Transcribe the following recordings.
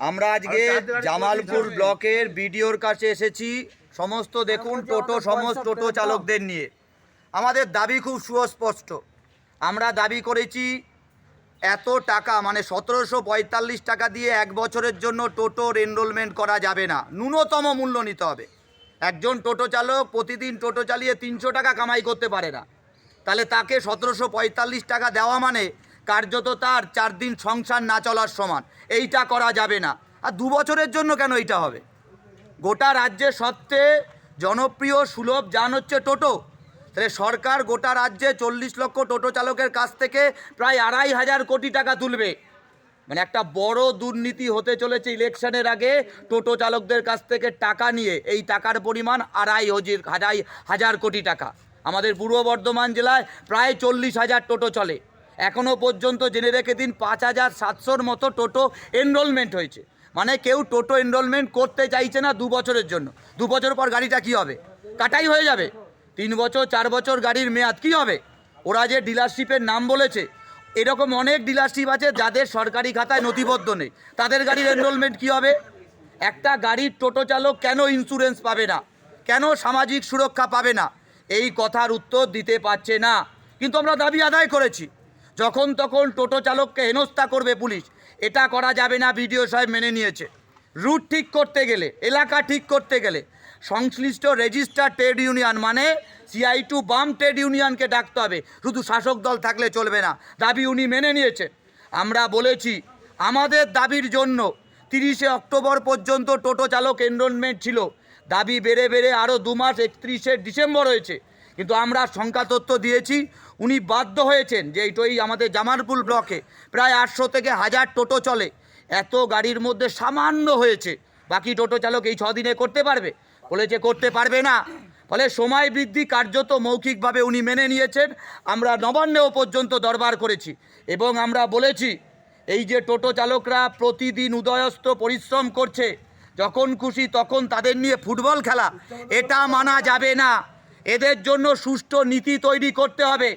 আমরা আজকে জামালপুর ব্লকের বিডিওর কাছে এসেছি। সমস্ত দেখুন টোটো সমস্ত টোটো চালকদের নিয়ে। আমাদের দাবি খুব সুস্পষ্ট। আমরা দাবি করেছি এত টাকা মানে সতেরোশো পঁয়তাল্লিশ টাকা দিয়ে এক বছরের জন্য টোটোর এনরোলমেন্ট করা যাবে না। ন্যূনতম মূল্য নিতে হবে। একজন টোটো চালক প্রতিদিন টোটো চালিয়ে তিনশো টাকা কামাই করতে পারে না। তাহলে তাকে সতেরোশো পঁয়তাল্লিশ টাকা দেওয়া মানে কার্যত তার চার দিন সংসার না চলার সমান। এইটা করা যাবে না। আর দু বছরের জন্য কেন এইটা হবে? গোটা রাজ্যে সবচেয়ে জনপ্রিয় সুলভ যান হচ্ছে টোটো। তাহলে সরকার গোটা রাজ্যে চল্লিশ লক্ষ টোটো চালকের কাছ থেকে প্রায় আড়াই হাজার কোটি টাকা তুলবে। মানে একটা বড় দুর্নীতি হতে চলেছে ইলেকশনের আগে টোটো চালকদের কাছ থেকে টাকা নিয়ে। এই টাকার পরিমাণ আড়াই হজির হাজার হাজার কোটি টাকা। আমাদের পূর্ব বর্ধমান জেলায় প্রায় চল্লিশ হাজার টোটো চলে। এখনও পর্যন্ত জেনে রেখে দিন পাঁচ হাজার সাতশোর মতো টোটো এনরোলমেন্ট হয়েছে। মানে কেউ টোটো এনরোলমেন্ট করতে চাইছে না দু বছরের জন্য। দু বছর পর গাড়িটা কি হবে? কাটাই হয়ে যাবে। তিন বছর, চার বছর গাড়ির মেয়াদ কি হবে? ওরা যে ডিলারশিপের নাম বলেছে, এরকম অনেক ডিলারশিপ আছে যাদের সরকারি খাতায় নথিবদ্ধ নেই। তাদের গাড়ির এনরোলমেন্ট কি হবে? একটা গাড়ির টোটো চালক কেন ইন্স্যুরেন্স পাবে না? কেন সামাজিক সুরক্ষা পাবে না? এই কথার উত্তর দিতে পারছে না। কিন্তু আমরা দাবি আদায় করেছি। যখন তখন টোটো চালককে হেনস্থা করবে পুলিশ। এটা করা যাবে না, বিডিও সাহেব মেনে নিয়েছে। রুট ঠিক করতে গেলে, এলাকা ঠিক করতে গেলে, সংশ্লিষ্ট রেজিস্টার ট্রেড ইউনিয়ন মানে সিআই টু বাম ট্রেড ইউনিয়নকে ডাকতে হবে। শুধু শাসক দল থাকলে চলবে না, দাবি উনি মেনে নিয়েছে আমরা বলেছি, আমাদের দাবির জন্য তিরিশে অক্টোবর পর্যন্ত টোটো চালক এনরোলমেন্ট ছিল। দাবি বেড়ে বেড়ে আরও দু মাস একত্রিশে ডিসেম্বর হয়েছে। কিন্তু আমরা সংখ্যা তথ্য দিয়েছি, উনি বাধ্য হয়েছেন যে এইটাই আমাদের জামালপুর ব্লকে প্রায় আটশো থেকে হাজার টোটো চলে। এত গাড়ির মধ্যে সামান্য হয়েছে, বাকি টোটো চালক এই ছদিনে করতে পারবে? বলেছে করতে পারবে না। ফলে সময় বৃদ্ধি কার্যত মৌখিকভাবে উনি মেনে নিয়েছেন। আমরা নবান্নেও পর্যন্ত দরবার করেছি এবং আমরা বলেছি, এই যে টোটো চালকরা প্রতিদিন উদয়স্ত পরিশ্রম করছে, যখন খুশি তখন তাদের নিয়ে ফুটবল খেলা, এটা মানা যাবে না। এদের জন্য সুষ্ঠু নীতি তৈরি করতে হবে।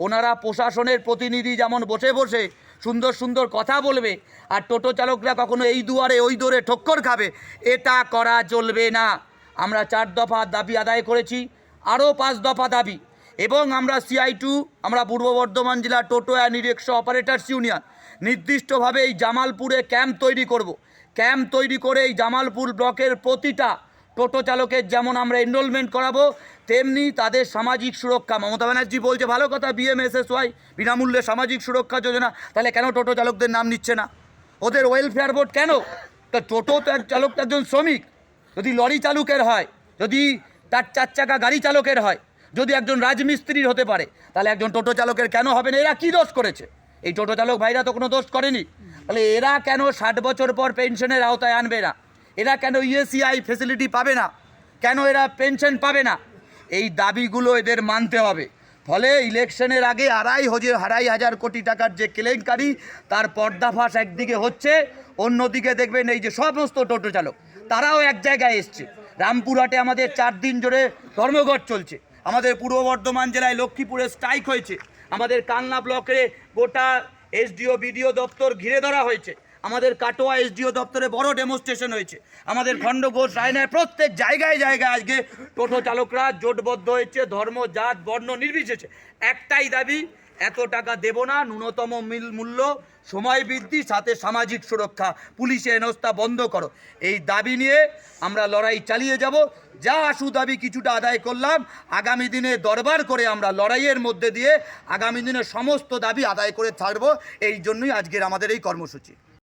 ওনারা প্রশাসনের প্রতিনিধি যেমন বসে বসে সুন্দর সুন্দর কথা বলবে, আর টোটো চালকরা কখনো এই দুয়ারে ওই দৌড়ে ঠক্কর খাবে, এটা করা চলবে না। আমরা চার দফা দাবি আদায় করেছি, আরও পাঁচ দফা দাবি। এবং আমরা সিআই টু আমরা পূর্ব বর্ধমান জেলা toto and rickshaw operators union, নির্দিষ্টভাবে এই জামালপুরে ক্যাম্প তৈরি করব। ক্যাম্প তৈরি করে এই জামালপুর ব্লকের প্রতিটা টোটো চালকের যেমন আমরা এনরোলমেন্ট করাবো, তেমনি তাদের সামাজিক সুরক্ষা। মমতা ব্যানার্জি বলছে, ভালো কথা বিএমএসএসওয়াই বিনামূল্যে সামাজিক সুরক্ষা যোজনা। তাহলে কেন টোটো চালকদের নাম নিচ্ছে না? ওদের ওয়েলফেয়ার বোর্ড কেন? তা টোটো তো এক চালক একজন শ্রমিক। যদি লরি চালকের হয়, যদি তার চার চাকা গাড়ি চালকের হয়, যদি একজন রাজমিস্ত্রির হতে পারে, তাহলে একজন টোটো চালকের কেন হবে না? এরা কী দোষ করেছে? এই টোটো চালক ভাইরা তো কোনো দোষ করেনি। তাহলে এরা কেন ষাট বছর পর পেনশনের আওতায় আনবে না? এরা কেন ইএসিআই ফেসিলিটি পাবে না? কেন এরা পেনশন পাবে না? এই দাবিগুলো এদের মানতে হবে। ফলে ইলেকশনের আগে আড়াই হাজার আড়াই হাজার কোটি টাকার যে কেলেঙ্কারি, তার পর্দাফাশ একদিকে হচ্ছে, অন্যদিকে দেখবেন এই যে সমস্ত টোটো চালক, তারাও এক জায়গায় এসছে। রামপুরহাটে আমাদের চার দিন জুড়ে ধর্মঘট চলছে। আমাদের পূর্ব বর্ধমান জেলায় লক্ষ্মীপুরে স্ট্রাইক হয়েছে। আমাদের কালনা ব্লকে গোটা এসডিও, বিডিও দপ্তর ঘিরে ধরা হয়েছে। আমাদের কাটোয়া এসডিও দপ্তরে বড় ডেমনস্ট্রেশন হয়েছে। আমাদের খণ্ডঘোষ রায়নায় প্রত্যেক জায়গায় জায়গায় আজকে টোটো চালকরা জোটবদ্ধ হয়েছে, ধর্ম, জাত, বর্ণ নির্বিশেষে। একটাই দাবি, এত টাকা দেব না, ন্যূনতম মিল মূল্য, সময় বৃদ্ধি, সাথে সামাজিক সুরক্ষা। পুলিশে হেনস্থা বন্ধ করো। এই দাবি নিয়ে আমরা লড়াই চালিয়ে যাব। যা আশু দাবি কিছুটা আদায় করলাম, আগামী দিনে দরবার করে আমরা লড়াইয়ের মধ্যে দিয়ে আগামী দিনে সমস্ত দাবি আদায় করে থাকব এই জন্যই আজকের আমাদের এই কর্মসূচি।